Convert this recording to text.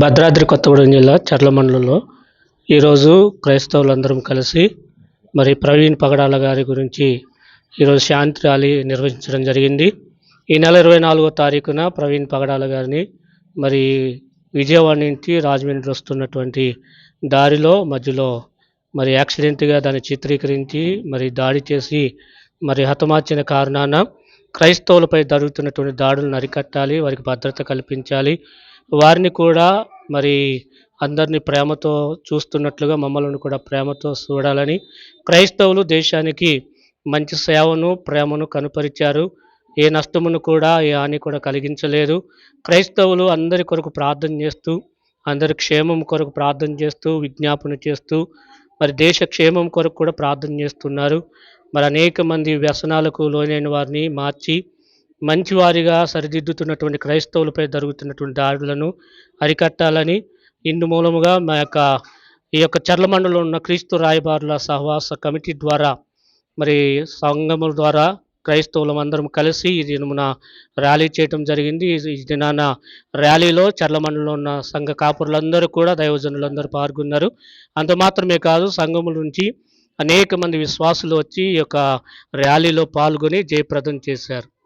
భద్రాద్రి కొత్తగూడెం జిల్లా చర్ల మండలంలో ఈరోజు క్రైస్తవులందరం కలిసి మరి ప్రవీణ్ పగడాల గారి గురించి ఈరోజు శాంతి ర్యాలీ నిర్వహించడం జరిగింది. ఈ నెల ఇరవై నాలుగో తారీఖున ప్రవీణ్ పగడాల గారిని మరి విజయవాడ నుంచి రాజమండ్రి వస్తున్నటువంటి దారిలో మధ్యలో మరి యాక్సిడెంట్గా దాన్ని చిత్రీకరించి మరి దాడి చేసి మరి హతమార్చిన కారణాన క్రైస్తవులపై జరుగుతున్నటువంటి దాడులను అరికట్టాలి వారికి భద్రత కల్పించాలి. వారిని కూడా మరి అందరినీ ప్రేమతో చూస్తున్నట్లుగా మమ్మల్ని కూడా ప్రేమతో చూడాలని క్రైస్తవులు దేశానికి మంచి సేవను ప్రేమను కనుపరిచారు. ఏ నష్టమును కూడా ఏ హాని కూడా కలిగించలేదు. క్రైస్తవులు అందరి కొరకు ప్రార్థన చేస్తూ అందరి క్షేమం కొరకు ప్రార్థన చేస్తూ విజ్ఞాపన చేస్తూ మరి దేశ క్షేమం కొరకు కూడా ప్రార్థన చేస్తున్నారు. మరి అనేక మంది వ్యసనాలకు లోనైన వారిని మార్చి మంచివారిగా సరిదిద్దుతున్నటువంటి క్రైస్తవులపై జరుగుతున్నటువంటి దాడులను అరికట్టాలని ఇందు మూలముగా మా యొక్క ఈ యొక్క చర్లమండలో ఉన్న క్రీస్తు రాయబారుల సహవాస కమిటీ ద్వారా మరి సంఘముల ద్వారా క్రైస్తవులం అందరం కలిసి ఈ దినమున ర్యాలీ చేయటం జరిగింది. ఈ- ఈ దినాన ర్యాలీలో చర్లమండలో ఉన్న సంఘ కాపురులందరూ కూడా దైవజనులందరూ పాల్గొన్నారు. అంత మాత్రమే కాదు సంఘముల నుంచి అనేక మంది విశ్వాసులు వచ్చి ఈ యొక్క ర్యాలీలో పాల్గొని జయప్రదం చేశారు.